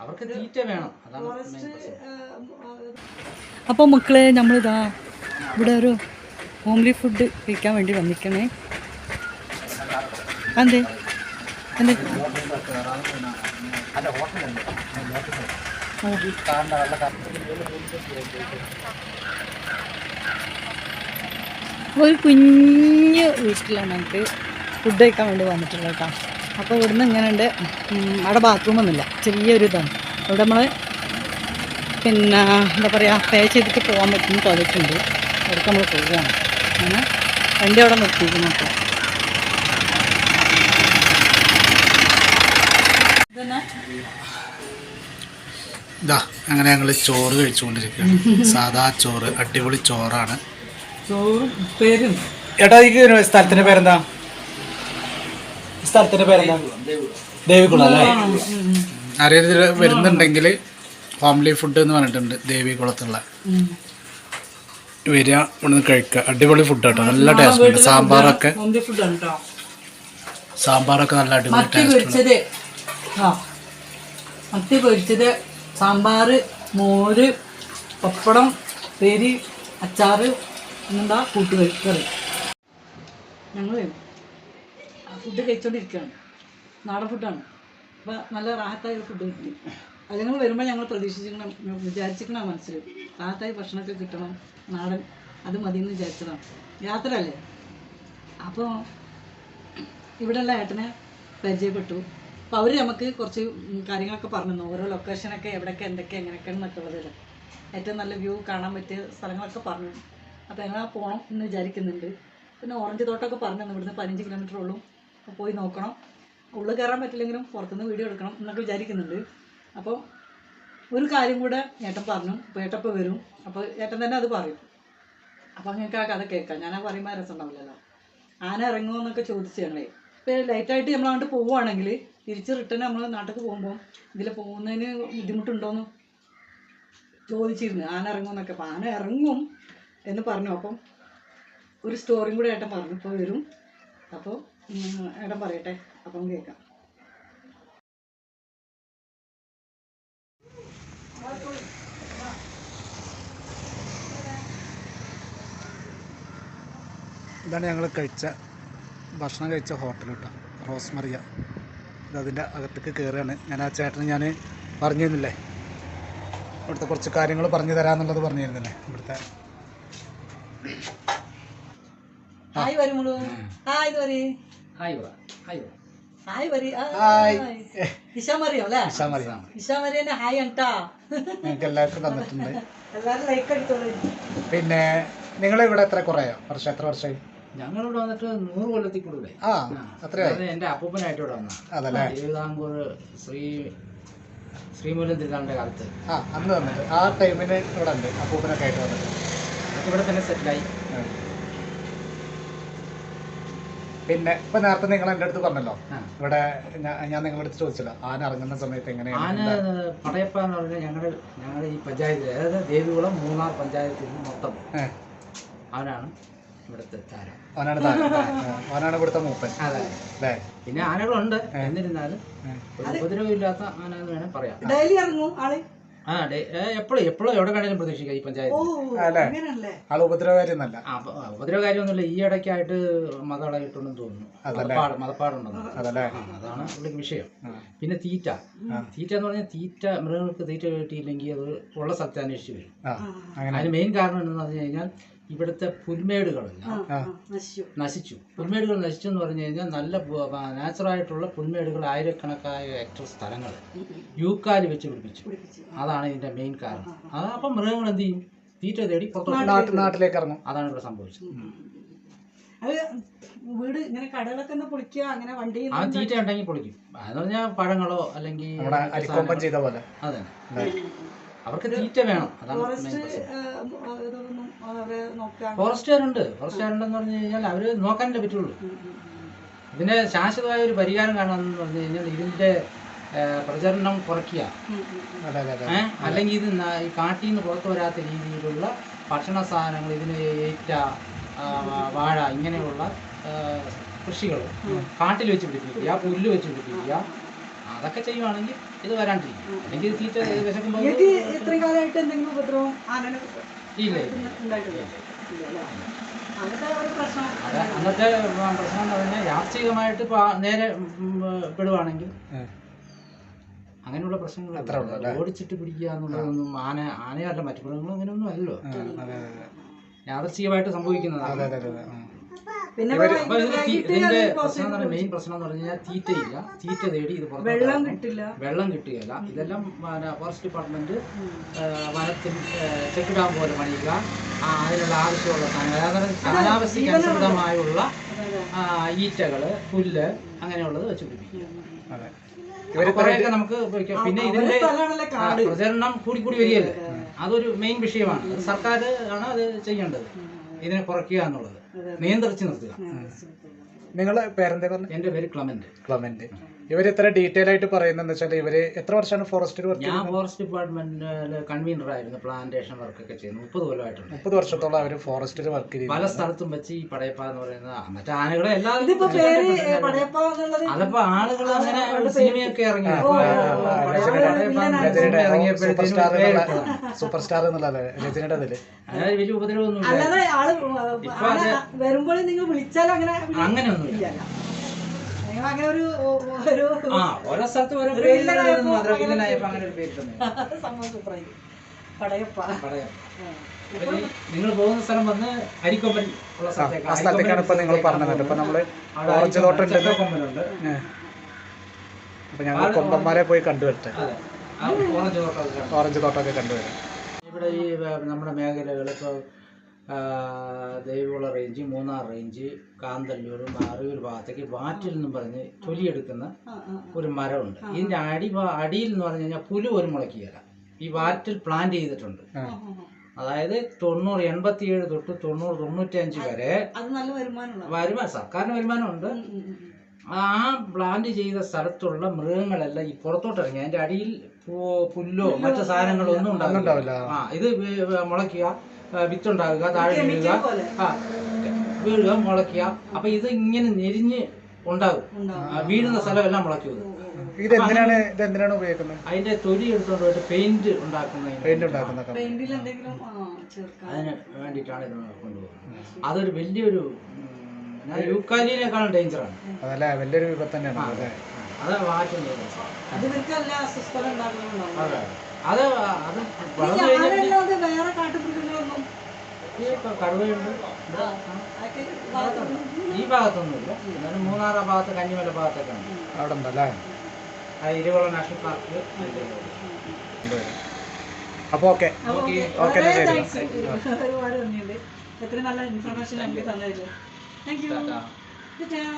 അവർക്ക് തീറ്റ വേണം. അതാണ്. അപ്പോൾ മക്കളെ നമ്മളിതാ ഇവിടെ ഒരു ഹോംലി ഫുഡ് കഴിക്കാൻ വേണ്ടി വന്നിക്കണേ അതെ അതെ ഒരു കുഞ്ഞ് വീട്ടിലാണ് നമുക്ക് ഫുഡ് കഴിക്കാൻ വേണ്ടി വന്നിട്ടുള്ളത് കേട്ടോ. അപ്പോൾ ഇവിടുന്ന് ഇങ്ങനെയുണ്ട്. ഉണ്ട് അവിടെ ബാത്റൂമൊന്നുമില്ല ചെറിയൊരു ഇതാണ്. ഇവിടെ നമ്മൾ പിന്നെ എന്താ പറയുക പേ ചെയ്തിട്ട് പോകാൻ പറ്റുന്ന ടോയ്ലറ്റ് ഉണ്ട്. അവിടെ നമ്മൾ പോവുകയാണ്. അങ്ങനെ വണ്ടി അവിടെ നിർത്തിയിരിക്കുന്നു അപ്പോൾ ഇതാ അങ്ങനെ ഞങ്ങൾ ചോറ് കഴിച്ചുകൊണ്ടിരിക്കുകയാണ്. സാധാ ചോറ് അടിപൊളി ചോറാണ്. ചോറ് പേര് എടാ ഈ സ്ഥലത്തിന്റെ പേരെന്താ? സ്ഥലത്തിന്റെ പേരെന്താ? ദേവികുളം അല്ലേ? ആരെങ്കിലും വരുന്നുണ്ടെങ്കിൽ ഫാമിലി ഫുഡ് എന്ന് പറഞ്ഞിട്ടുണ്ട് ദേവികുളത്തുള്ള. വരിക ഇവിടുന്ന് കഴിക്കുക. അടിപൊളി ഫുഡ് കേട്ടോ നല്ല ടേസ്റ്റ് ഉണ്ട്. സാമ്പാറൊക്കെ. സാമ്പാറൊക്കെ നല്ല അടിപൊളി ടേസ്റ്റ് മത്തി പൊരിച്ചത് സാമ്പാർ മോര് പപ്പടം പേരി അച്ചാറ് എന്താ കൂട്ടുകറി കറി. ഞങ്ങൾ ഫുഡ് കഴിച്ചോണ്ടിരിക്കുകയാണ്. നാടൻ ഫുഡാണ് അപ്പോൾ നല്ല റാഹത്തായ ഫുഡ് കിട്ടി. അത് ഞങ്ങൾ വരുമ്പോൾ ഞങ്ങൾ പ്രതീക്ഷിച്ചിരിക്കണം വിചാരിച്ചിരിക്കണം മനസ്സിൽ. റാഹത്തായ ഭക്ഷണമൊക്കെ കിട്ടണം നാടൻ അത് മതി എന്ന് വിചാരിച്ചതാണ്. യാത്രയല്ലേ? അപ്പോൾ ഇവിടെയുള്ള ഏട്ടനെ പരിചയപ്പെട്ടു. അപ്പോൾ അവർ നമുക്ക് കുറച്ച് കാര്യങ്ങളൊക്കെ പറഞ്ഞു തന്നു ഓരോ ലൊക്കേഷനൊക്കെ എവിടെയൊക്കെ എന്തൊക്കെ എങ്ങനെയൊക്കെയാണ് എന്നൊക്കെ ഏറ്റവും നല്ല വ്യൂ കാണാൻ പറ്റിയ സ്ഥലങ്ങളൊക്കെ പറഞ്ഞു. അപ്പോൾ ഞങ്ങൾ പോകണം എന്ന് വിചാരിക്കുന്നുണ്ട്. പിന്നെ ഓറഞ്ച് തോട്ടമൊക്കെ പറഞ്ഞു തന്നു ഇവിടുന്ന് പതിനഞ്ച് കിലോമീറ്റർ ഉള്ളൂ. അപ്പോൾ പോയി നോക്കണം. ഉള്ളിൽ കയറാൻ പറ്റില്ലെങ്കിലും പുറത്തുനിന്ന് വീഡിയോ എടുക്കണം എന്നൊക്കെ വിചാരിക്കുന്നുണ്ട്. അപ്പോൾ ഒരു കാര്യം കൂടെ ഏട്ടൻ പറഞ്ഞു. അപ്പോൾ ഏട്ടപ്പോൾ വരും. അപ്പോൾ ഏട്ടൻ തന്നെ അത് പറയും. അപ്പോൾ നിങ്ങൾക്ക് ആ കഥ കേൾക്കാം. ആ പറയുമ്പോൾ രസം ഉണ്ടാവില്ലല്ലോ. ആന ഇറങ്ങുമോ എന്നൊക്കെ ചോദിച്ചു ഞങ്ങളെ. ഇപ്പോൾ ലൈറ്റായിട്ട് നമ്മൾ അങ്ങോട്ട് പോവുകയാണെങ്കിൽ തിരിച്ച് റിട്ടേൺ നമ്മൾ നാട്ടിലേക്ക് പോകുമ്പോൾ ഇതിൽ പോകുന്നതിന് ബുദ്ധിമുട്ടുണ്ടോയെന്ന് ചോദിച്ചിരുന്നു. ആന ഇറങ്ങുമെന്നൊക്കെ അപ്പോൾ ആന ഇറങ്ങും എന്ന് പറഞ്ഞു. അപ്പം ഒരു സ്റ്റോറിയും കൂടെ ഏട്ടൻ പറഞ്ഞു. ഇപ്പോൾ വരും. അപ്പോൾ ഏട്ടൻ പറയട്ടെ അപ്പം കേൾക്കാം. ഇതാണ് ഞങ്ങൾ കഴിച്ച ഭക്ഷണം കഴിച്ച ഹോട്ടൽ കേട്ടോ. റോസ്മറിയ. ഇത് അതിന്റെ അകത്തേക്ക് കയറുകയാണ് ഞാൻ ആ ചേട്ടന് ഞാൻ പറഞ്ഞിരുന്നില്ലേ? ഇവിടുത്തെ കുറച്ച് കാര്യങ്ങൾ പറഞ്ഞു തരാമെന്നുള്ളത് പറഞ്ഞിരുന്നില്ലേ? ഇവിടുത്തെ ഹായ് വരുമുള്ളൂ ഹായ് ഇത് വരി. ഹായ് ഹായ് പറ. ഹായ് വരി. ഹായ്. ഇഷാ മറിയോ അല്ലേ? ഇഷാമറിയ ഇഷാ മറിയനെ ഹായ് അണ്ടാ നിങ്ങൾക്ക് എല്ലാവർക്കും തന്നിട്ടുണ്ട്. എല്ലാവരും ലൈക്ക് അടിച്ചോളൂ പിന്നെ നിങ്ങൾ ഇവിടെ എത്ര കുറയോ? വർഷം എത്ര വർഷമായി ഞങ്ങളിവിടെ വന്നിട്ട് നൂറ് കൊല്ലത്തിൽ കൂടുതലായി ആ അത്രയായി അത് എന്റെ അപ്പൂപ്പനായിട്ട് ഇവിടെ വന്ന അതല്ലേ? തിരുവിതാംകൂർ ശ്രീ ശ്രീമൂലം തിരുനാളിന്റെ കാലത്ത്. ആ അന്ന് വന്നിട്ട്. ആ ടൈമിന് ഇവിടെ ഉണ്ട്. അപ്പൂപ്പനൊക്കെ ആയിട്ട് വന്നിട്ട്. ഇവിടെ തന്നെ സെറ്റിലായി. പിന്നെ ഇപ്പൊ നേരത്തെ നിങ്ങൾ എന്റെ അടുത്ത് പറഞ്ഞല്ലോ. ഇവിടെ ഞാൻ നിങ്ങളുടെ അടുത്ത് ചോദിച്ചല്ലോ ആന ഇറങ്ങുന്ന സമയത്ത് എങ്ങനെയാണ് ആന പടയപ്പ എന്ന് പറഞ്ഞാൽ ഞങ്ങളുടെ ഞങ്ങളുടെ ഈ പഞ്ചായത്തിൽ അതായത് ദേവികുളം മൂന്നാർ പഞ്ചായത്തിൽ മൊത്തം ഏ, അവനാണ് ഇവിടുത്തെ താരം. അവനാണ് താരം. അവനാണ് ഇവിടുത്തെ മൂപ്പൻ. അതെ. പിന്നെ ആനകളുണ്ട് എന്നിരുന്നാലും ഉപദ്രവമില്ലാത്ത ആന എന്ന് വേണമെങ്കിൽ പറയാം. ഡെയിലി ഇറങ്ങും ആൾ? ആ എപ്പോഴും എപ്പോഴും എവിടെ വേണേലും പ്രതീക്ഷിക്കാം ഈ പഞ്ചായത്ത് ആൾ ഉപദ്രവകാരിയൊന്നല്ല ആ, അപ്പൊ ഉപദ്രവ ഈ ഇടയ്ക്കായിട്ട് മതളയിട്ടുണ്ടെന്ന് തോന്നുന്നു. മതപ്പാട് മതപ്പാടുണ്ടെന്ന് അതാണ് പുള്ളിക്ക് വിഷയം. പിന്നെ തീറ്റ. തീറ്റ എന്ന് പറഞ്ഞാൽ തീറ്റ മൃഗങ്ങൾക്ക് തീറ്റ കിട്ടിയില്ലെങ്കിൽ അത് ഉള്ള സ്ഥലത്ത് അന്വേഷിച്ച് വരും. ആ അങ്ങനെ. അതിന് മെയിൻ കാരണം എന്താണെന്ന് പറഞ്ഞു കഴിഞ്ഞാൽ ഇവിടുത്തെ പുൽമേടുകളെല്ലാം. നശിച്ചു. നശിച്ചു. പുൽമേടുകൾ നശിച്ചു എന്ന് പറഞ്ഞു കഴിഞ്ഞാൽ നല്ല നാച്ചുറായിട്ടുള്ള പുൽമേടുകൾ ആയിരക്കണക്കായ ഹെക്ടർ സ്ഥലങ്ങൾ യൂക്കാലി വെച്ച് പിടിപ്പിച്ചു. അതാണ് ഇതിന്റെ മെയിൻ കാരണം. അത് അപ്പം മൃഗങ്ങൾ എന്ത് ചെയ്യും? തീറ്റ തേടി പുറത്തോട്ട് നാട്ടിലേക്ക് ഇറങ്ങും. അതാണ് ഇവിടെ സംഭവിച്ചത്. അത് വീട് ഇങ്ങനെ കടകളൊക്കെ ഒന്ന് പൊളിക്കുക അങ്ങനെ വണ്ടി ആ തീറ്റ ഉണ്ടെങ്കിൽ പൊളിക്കും. അതെന്ന് പറഞ്ഞാൽ പഴങ്ങളോ അല്ലെങ്കിൽ നമ്മുടെ ചെയ്ത പോലെ. അതെ അവർക്ക് തീറ്റ വേണം. അതാണ് ഫോറസ്റ്റുകാരുണ്ട്. ഫോറസ്റ്റുകാരുണ്ടെന്ന് പറഞ്ഞു കഴിഞ്ഞാൽ അവർ നോക്കാനല്ലേ പറ്റുള്ളൂ. ഇതിന് ശാശ്വതമായ ഒരു പരിഹാരം കാണാമെന്ന് പറഞ്ഞു കഴിഞ്ഞാൽ ഇതിന്റെ പ്രചരണം കുറയ്ക്കുക? അല്ലെങ്കിൽ ഇത് ഈ കാട്ടിൽ നിന്ന് പുറത്തു വരാത്ത രീതിയിലുള്ള ഭക്ഷണ സാധനങ്ങൾ ഇതിന് ഏറ്റ വാഴ ഇങ്ങനെയുള്ള കൃഷികൾ കാട്ടിൽ വെച്ച് പിടിപ്പിക്കുക പുല്ല് വെച്ച് പിടിപ്പിക്കുക അതൊക്കെ ചെയ്യുവാണെങ്കിൽ ഇത് വരാണ്ടിരിക്കും. അല്ലെങ്കിൽ തീറ്റ വിശക്കുമ്പോൾ ഇത്രയും കാലമായിട്ട് എന്തെങ്കിലും ഉപദ്രവം ആനനെ അന്നത്തെ പ്രശ്നം എന്ന് പറഞ്ഞാൽ യാത്രികമായിട്ട് നേരെ പെടുവാണെങ്കിൽ അങ്ങനെയുള്ള പ്രശ്നങ്ങൾ അത്രേ ഓടിച്ചിട്ട് പിടിക്കുക എന്നുള്ളതൊന്നും ആന ആനയല്ല മറ്റു മൃഗങ്ങളും അങ്ങനെയൊന്നും അല്ലല്ലോ. യാദർശികമായിട്ട് സംഭവിക്കുന്നതാണ്. പിന്നെ ഇതിന്റെ പ്രശ്നം എന്ന് പറഞ്ഞാൽ മെയിൻ പ്രശ്നം എന്ന് പറഞ്ഞു കഴിഞ്ഞാൽ തീറ്റയില്ല തീറ്റ തേടി ഇത് വെള്ളം കിട്ടില്ല. വെള്ളം കിട്ടുകയില്ല. ഇതെല്ലാം ഫോറസ്റ്റ് ഡിപ്പാർട്ട്മെന്റ് വനത്തിൽ ചെക്ക് ഡാം പോലെ പണിയുക. അതിനുള്ള ആവശ്യമുള്ള സാധനങ്ങൾ അതായത് കാലാവസ്ഥയ്ക്ക് അനുസൃതമായുള്ള ഈറ്റകൾ പുല്ല് അങ്ങനെയുള്ളത് വെച്ച് പിടിപ്പിക്കുക. അതെ. ഇവർ കുറെയൊക്കെ നമുക്ക് ഉപയോഗിക്കാം. പിന്നെ ഇതിന്റെ പ്രചരണം കൂടി കൂടി വരികയല്ലേ? അതൊരു മെയിൻ വിഷയമാണ്. സർക്കാർ ആണ് അത് ചെയ്യേണ്ടത്. ഇതിനെ കുറയ്ക്കുക എന്നുള്ളത്. നിയന്ത്രിച്ചു നിർത്തുക. നിങ്ങളെ പേരെന്താ പറഞ്ഞു എന്റെ പേര് ക്ലമന്റ് ക്ലമന്റ് ഇവർ എത്ര ഡീറ്റെയിൽ ആയിട്ട് പറയുന്നതെന്ന് വെച്ചാൽ ഇവർ എത്ര വർഷമാണ് ഫോറസ്റ്റിൽ വർക്ക് ഞാൻ ഫോറസ്റ്റ് ഡിപ്പാർട്ട്മെന്റിൽ കൺവീനർ ആയിരുന്നു പ്ലാന്റേഷൻ വർക്ക് ഒക്കെ ചെയ്യുന്നത് മുപ്പത് കൊല്ലമായിട്ടുണ്ട് മുപ്പത് വർഷത്തോളം അവർ ഫോറസ്റ്റിൽ വർക്ക് ചെയ്തു പല സ്ഥലത്തും വെച്ച് ഈ പടയപ്പ എന്ന് പറയുന്ന മറ്റേ ആനകളെ എല്ലാവരും അതപ്പോ ആളുകൾ അങ്ങനെ സിനിമയൊക്കെ ഇറങ്ങി സൂപ്പർ സ്റ്റാർ എന്നുള്ള എന്നുള്ളത് രജനിയുടെ അതിൽ വലിയ ഉപദ്രവം ഒന്നും ആൾ ഇപ്പൊ ആന നിങ്ങൾ വിളിച്ചാൽ അങ്ങനെ അങ്ങനെ ഒരു ഒരു ആ ഓരോ സ്ഥലത്ത് ഓരോ പേരിലായിരുന്നു മാത്രം അങ്ങനെ ഒരു പേര് തന്നെ സംഭവം സൂപ്പറായി പടയപ്പ. പടയം അപ്പൊ നിങ്ങൾ പോകുന്ന സ്ഥലം വന്ന് അരിക്കൊമ്പൻ ഉള്ള സ്ഥലത്തേക്ക് ആ സ്ഥലത്തേക്കാണ് ഇപ്പൊ നിങ്ങൾ പറഞ്ഞത് ഇപ്പൊ നമ്മൾ ഓറഞ്ച് തോട്ടം കൊമ്പനുണ്ട് അപ്പൊ ഞങ്ങൾ കൊമ്പന്മാരെ പോയി കണ്ടുവരട്ടെ. അതെ. ആ ഓറഞ്ച് തോട്ടം ഓറഞ്ച് തോട്ടമൊക്കെ കണ്ടുവരാം. ഇവിടെ ഈ നമ്മുടെ മേഖലകൾ ഇപ്പോൾ ദേവികുള റേഞ്ച് മൂന്നാർ റേഞ്ച് കാന്തല്ലൂർ മാറൂർ ഭാഗത്തേക്ക് വാറ്റിൽ എന്നും പറഞ്ഞ് തൊലിയെടുക്കുന്ന ഒരു മരമുണ്ട്. ഇതിന്റെ അടി അടിയിൽ എന്ന് പറഞ്ഞു കഴിഞ്ഞാൽ പുലു ഒരു മുളക്കുകയില്ല ഈ വാറ്റിൽ പ്ലാന്റ് ചെയ്തിട്ടുണ്ട്. അതായത് തൊണ്ണൂറ് എൺപത്തിയേഴ് തൊട്ട് തൊണ്ണൂറ് തൊണ്ണൂറ്റഞ്ച് വരെ വരുമാനം സർക്കാരിന് വരുമാനമുണ്ട്. ആ പ്ലാന്റ് ചെയ്ത സ്ഥലത്തുള്ള മൃഗങ്ങളെല്ലാം ഈ പുറത്തോട്ട് ഇറങ്ങി അതിന്റെ അടിയിൽ പുല്ലോ മറ്റു സാധനങ്ങളോ ഒന്നും ഉണ്ടാവില്ല. ആ ഇത് മുളയ്ക്കുക. വിത്തുണ്ടാകുക താഴെ വീഴുക. ആ വീഴുക മുളയ്ക്കുക. അപ്പൊ ഇത് ഇങ്ങനെ ഞെരിഞ്ഞ് ഉണ്ടാകും. വീഴുന്ന സ്ഥലമെല്ലാം മുളയ്ക്കുന്നത് ഇത്. ഇത് ഇത് എന്തിനാണ് ഉപയോഗിക്കുന്നത്? അതിന്റെ തൊലി എടുത്തുകൊണ്ട് പോയിട്ട് പെയിന്റ് ഉണ്ടാക്കുന്നതിന് പെയിന്റ് അതിന് വേണ്ടിയിട്ടാണ് ഇത് കൊണ്ടുപോകുന്നത്. അതൊരു വലിയൊരു യൂക്കാലിനേക്കാളും ഡേഞ്ചറാണ്. അതല്ല വലിയൊരു വിപത്ത് തന്നെയാണ്. അത്. അത് അതെ. അത് അത് വളർന്നു വേറെ കാട്ടുമൃഗങ്ങളൊന്നും കടുവയുണ്ട്. ഈ ഭാഗത്തൊന്നുമില്ല. എന്നാലും മൂന്നാർ ഭാഗത്ത് കഞ്ഞിമല ഭാഗത്തൊക്കെ ഉണ്ട്. അവിടെ ഉണ്ടല്ലേ ആ ഇരുകുളം നാഷണൽ പാർക്ക് അതിന്റെ അപ്പൊ ഓക്കെ. ഓക്കെ. ഒരുപാട് നന്ദിയുണ്ട് എത്ര നല്ല ഇൻഫർമേഷൻ എനിക്ക് തന്നതിൽ. Thank you